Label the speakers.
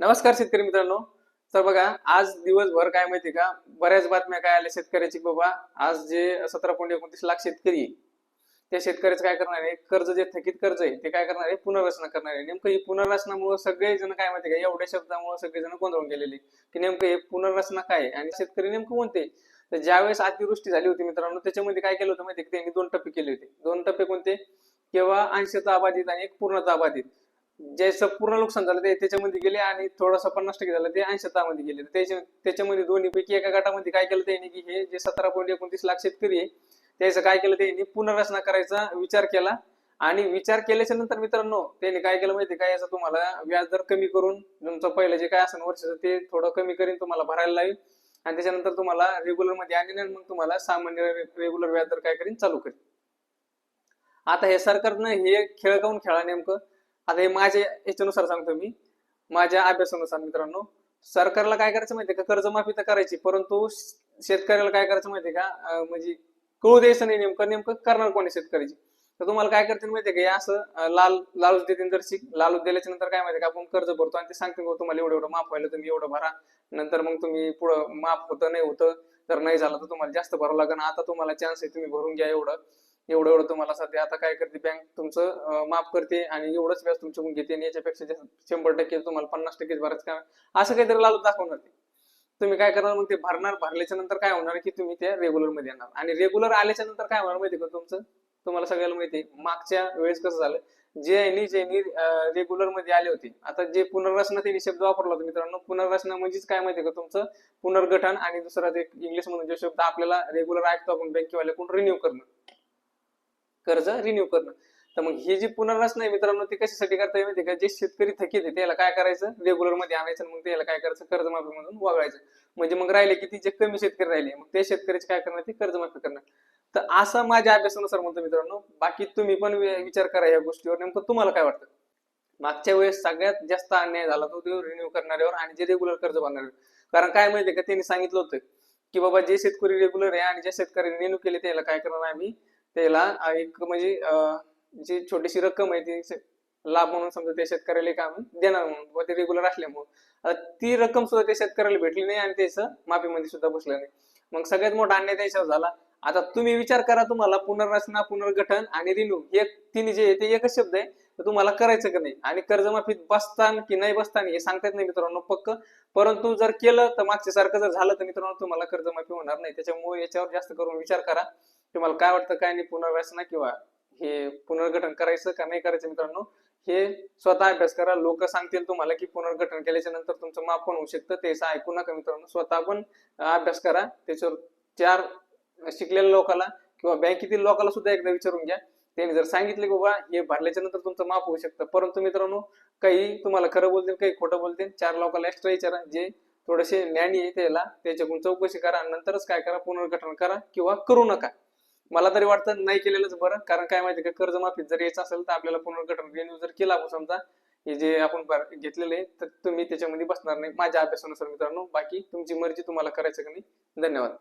Speaker 1: नमस्कार शेतकरी मित्रांनो. तर बघा आज दिवसभर काय माहिती का? बऱ्याच बातम्या काय आल्या शेतकऱ्याची बाबा. आज जे सतरा पॉईंट एकोणतीस लाख शेतकरी आहे, त्या शेतकऱ्याचं काय करणार आहे? कर्ज जे थकीत कर्ज आहे ते काय करणार आहे? पुनर्रचना करणार आहे. नेमकं ही पुनर्रचनामुळे सगळे जण काय माहिती का? एवढ्या शब्दामुळे सगळे जण गोंधळून गेलेले की नेमकं हे पुनर्रचना काय आहे? आणि शेतकरी नेमकं कोणते तर ज्यावेळेस अतिवृष्टी झाली होती मित्रांनो त्याच्यामध्ये काय केलं होतं माहिती त्यांनी दोन टप्पे केले होते. दोन टप्पे कोणते? केव्हा ऐंशीचा अबाधित आणि एक पूर्णता अबाधित. ज्याचं पूर्ण नुकसान झालं ते त्याच्यामध्ये गेले आणि थोडासा पन्नास टक्के झालं ते ऐंशी मध्ये गेले त्याच्या त्याच्यामध्ये दोन्ही पैकी एका गटामध्ये काय केलं त्यांनी की हे जे सतरा पॉईंट एकोणतीस लाख शेतकरी आहे त्याचं काय केलं त्यांनी? पुनर्रचना करायचा विचार केला. आणि विचार केल्याच्यानंतर मित्रांनो त्यांनी काय केलं माहिती काय याचा तुम्हाला व्याज दर कमी करून तुमचं पहिलं जे काय असेल वर्षाचं ते थोडं कमी करीन तुम्हाला भरायला लावेल. आणि त्याच्यानंतर तुम्हाला रेग्युलरमध्ये आणि मग तुम्हाला सामान्य रेग्युलर व्याज दर काय करीन? चालू करेल आता हे सरकारनं हे खेळ काऊन खेळा नेमकं. आता हे माझ्या याच्यानुसार सांगतो मी. माझ्या अभ्यासानुसार मित्रांनो सरकारला काय करायचं माहितीये का? कर्जमाफी तर करायची परंतु शेतकऱ्याला काय करायचं माहितीये का? म्हणजे कळू द्यायचं नाही नेमकं. नेमकं करणार कोणी शेतकऱ्याची? तर तुम्हाला काय करतील माहितीये का हे असं लाल लालूच देतील तर लालूच दिल्याच्या नंतर काय माहितीये का आपण कर्ज भरतो आणि ते सांगते तुम्हाला एवढं एवढं माफ व्हायला तुम्ही एवढं भरा नंतर मग तुम्ही पुढं माफ होतं नाही होतं तर नाही झालं तर तुम्हाला जास्त भरावं लागेल आता तुम्हाला चान्स आहे तुम्ही भरून घ्या एवढं एवढं एवढं तुम्हाला सध्या आता काय करते बँक तुमचं माफ करते आणि एवढंच व्याज तुमच्याकडून घेते आणि याच्यापेक्षा शंभर टक्के तुम्हाला पन्नास टक्केच भरायचं काय असं काहीतरी लालूच दाखवणार ते तुम्ही काय करणार मग ते भरणार भरल्याच्या नंतर काय होणार की तुम्ही त्या रेग्युलरमध्ये येणार. आणि रेग्युलर आल्याच्यानंतर काय होणार माहिती का तुमचं? तुम्हाला सगळ्याला माहिती आहे, मागच्या वेळेस कसं झालं जे यांनी जे रेग्युलरमध्ये आले होते आता जे पुनर्रचना त्यांनी शब्द वापरला होता मित्रांनो पुनर्रचना म्हणजेच काय माहिती का तुमचं? पुनर्गठन आणि दुसरा ते इंग्लिश मधून जे शब्द आपल्याला रेग्युलर ऐकतो आपण बँकेवाल्याकडून रिन्यू करणं. कर्ज रिन्यू करणं. तर मग ही जी पुनर्रचना आहे मित्रांनो ती कशासाठी करता येईल माहिती का? जे शेतकरी थकीत आहे त्याला काय करायचं? रेग्युलरमध्ये आणायचं मग त्याला काय करायचं? कर्जमाफी मधून वगळायचं. म्हणजे मग राहिले किती जे कमी शेतकरी राहिले मग ते शेतकऱ्याचे काय करणार? ते कर्जमाफी करणार. तर असं माझ्या अभ्यासानुसार म्हणतो मित्रांनो बाकी तुम्ही पण विचार करा या गोष्टीवर. नेमकं तुम्हाला काय वाटतं? मागच्या वेळेस सगळ्यात जास्त अन्याय झाला तो रिन्यू करणाऱ्यावर आणि जे रेग्युलर कर्ज बांधणारे कारण काय माहितीये का त्यांनी सांगितलं होतं की बाबा जे शेतकरी रेग्युलर आहे आणि ज्या शेतकऱ्यांनी रिन्यू केले त्याला काय करणार आम्ही? त्याला एक म्हणजे जी छोटीशी रक्कम आहे ती लाभ म्हणून समजा त्या शेतकऱ्याला एक आम्ही देणार म्हणून व ते रेग्युलर असल्यामुळे. ती रक्कम सुद्धा त्या शेतकऱ्याला भेटली नाही आणि त्याचं माफीमध्ये सुद्धा बसलं नाही. मग सगळ्यात मोठा अन्याय त्याच्यावर झाला. आता तुम्ही विचार करा तुम्हाला पुनर्रचना पुनर्गठन आणि रिन्यू हे तिन्ही जे आहे ते एकच शब्द आहे. तर तुम्हाला करायचं का नाही? आणि कर्जमाफीत बसतान की नाही बसताना हे सांगता येत नाही मित्रांनो पक्क. परंतु जर केलं तर मागच्या सारखं जर झालं तर मित्रांनो तुम्हाला कर्जमाफी होणार नाही. त्याच्यामुळे याच्यावर जास्त करून विचार करा. तुम्हाला काय वाटतं काय नाही? पुनर्रचना किंवा हे पुनर्गठन करायचं का नाही करायचं मित्रांनो? हे स्वतः अभ्यास करा. लोक सांगतील तुम्हाला की पुनर्गठन केल्याच्यानंतर तुमचं माफ पण होऊ शकतं. ते ऐकू नका मित्रांनो. स्वतः पण अभ्यास करा. त्याच्यावर चार शिकलेल्या लोकांना किंवा बँकेतील लोकांना सुद्धा एकदा विचारून घ्या. त्यांनी जर सांगितले की बाबा हे भरल्याच्या नंतर तुमचं माफ होऊ शकतं. परंतु मित्रांनो काही तुम्हाला खरं बोलतील काही खोटं बोलतील. चार लोकांना एक्स्ट्रा विचारा. जे थोडेसे ज्ञानी आहे त्याला त्याच्याकडून चौकशी करा. नंतरच काय करा? पुनर्गठन करा किंवा करू नका. मला तरी वाटतं नाही केलेलंच बरं. कारण काय माहिती का? कर्जमाफी जर यायचं असेल तर आपल्याला पुनर्गठन रिन्यू जर केला आपण समजा हे जे आपण घेतलेले तर तुम्ही त्याच्यामध्ये बसणार नाही. माझ्या अभ्यासानुसार मित्रांनो बाकी तुमची मर्जी तुम्हाला करायचं का नाही? धन्यवाद.